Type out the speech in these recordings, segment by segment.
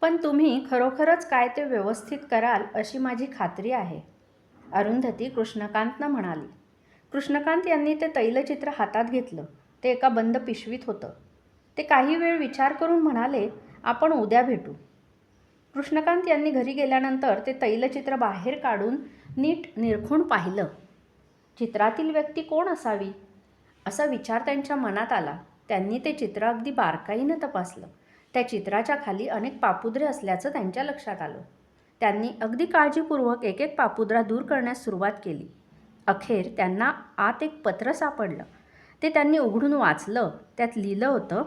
पण तुम्ही खरोखरच काय ते व्यवस्थित कराल अशी माझी खात्री आहे. अरुंधती कृष्णकांतनं म्हणाली. कृष्णकांत यांनी ते तैलचित्र हातात घेतलं. ते एका बंद पिशवीत होतं. ते काही वेळ विचार करून म्हणाले आपण उद्या भेटू. कृष्णकांत यांनी घरी गेल्यानंतर ते तैलचित्र बाहेर काढून नीट निरखून पाहिलं. चित्रातील व्यक्ती कोण असावी? असा विचार त्यांच्या मनात आला. त्यांनी ते चित्र अगदी बारकाईनं तपासलं. त्या चित्राच्या खाली अनेक पापुद्रे असल्याचं त्यांच्या लक्षात आलं. त्यांनी अगदी काळजीपूर्वक एक एक पापुद्रा दूर करण्यास सुरुवात केली. अखेर त्यांना आत एक पत्र सापडलं. ते त्यांनी उघडून वाचलं. त्यात लिहिलं होतं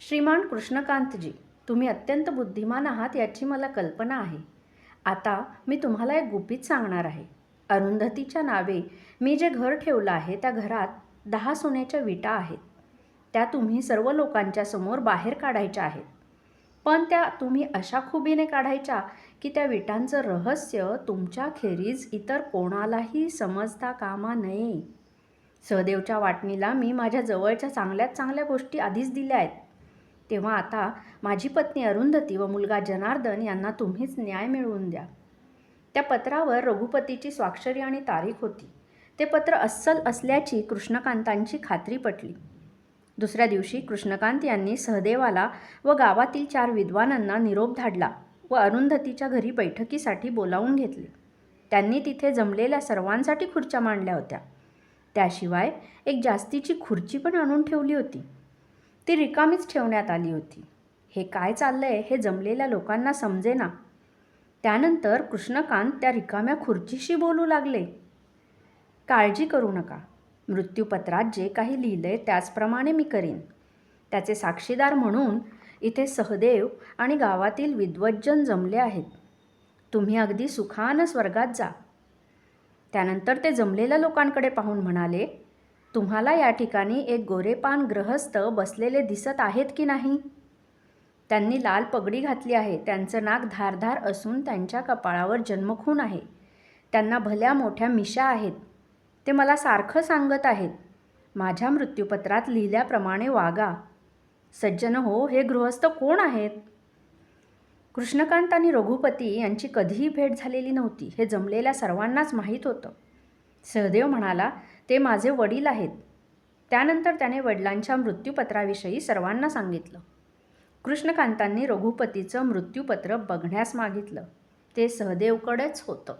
श्रीमान कृष्णकांतजी तुम्ही अत्यंत बुद्धिमान आहात याची मला कल्पना आहे. आता मी तुम्हाला एक गुपित सांगणार आहे. अरुंधतीच्या नावे मी जे घर ठेवलं आहे त्या घरात दहा सोन्याच्या विटा आहेत. त्या तुम्ही सर्व लोकांच्या समोर बाहेर काढायच्या आहेत. पण त्या तुम्ही अशा खुबीने काढायच्या की त्या विटांचं रहस्य तुमच्या खेरीज इतर कोणालाही समजता कामा नये. सहदेवच्या वाटणीला मी माझ्या जवळच्या चांगल्यात चांगल्या गोष्टी आधीच दिल्या आहेत. तेव्हा आता माझी पत्नी अरुंधती व मुलगा जनार्दन यांना तुम्हीच न्याय मिळवून द्या. त्या पत्रावर रघुपतीची स्वाक्षरी आणि तारीख होती. ते पत्र अस्सल असल्याची कृष्णकांतांची खात्री पटली. दुसऱ्या दिवशी कृष्णकांत यांनी सहदेवाला व गावातील चार विद्वानांना निरोप धाडला व अरुंधतीच्या घरी बैठकीसाठी बोलावून घेतले. त्यांनी तिथे जमलेल्या सर्वांसाठी खुर्च्या मांडल्या होत्या. त्याशिवाय एक जास्तीची खुर्ची पण आणून ठेवली होती. ती रिकामीच ठेवण्यात आली होती. हे काय चाललंय हे जमलेल्या लोकांना समजेना. त्यानंतर कृष्णकांत त्या रिकाम्या खुर्चीशी बोलू लागले. काळजी करू नका. मृत्यूपत्रात जे काही लिहिलंय त्याचप्रमाणे मी करीन. त्याचे साक्षीदार म्हणून इथे सहदेव आणि गावातील विद्वज्जन जमले आहेत. तुम्ही अगदी सुखानं स्वर्गात जा. त्यानंतर ते जमलेल्या लोकांकडे पाहून म्हणाले तुम्हाला या ठिकाणी एक गोरेपान ग्रहस्थ बसलेले दिसत आहेत की नाही? त्यांनी लाल पगडी घातली आहे. त्यांचं नाक धारधार असून त्यांच्या कपाळावर जन्मखून आहे. त्यांना भल्या मोठ्या मिशा आहेत. ते मला सारखं सांगत आहेत. माझ्या मृत्यूपत्रात लिहिल्याप्रमाणे वागा. सज्जन हो हे गृहस्थ कोण आहेत? कृष्णकांत आणि रघुपती यांची कधीही भेट झालेली नव्हती हे जमलेल्या सर्वांनाच माहीत होतं. सहदेव म्हणाला ते माझे वडील आहेत. त्यानंतर त्याने वडिलांच्या मृत्यूपत्राविषयी सर्वांना सांगितलं. कृष्णकांतांनी रघुपतीचं मृत्यूपत्र बघण्यास मागितलं. ते सहदेवकडेच होतं.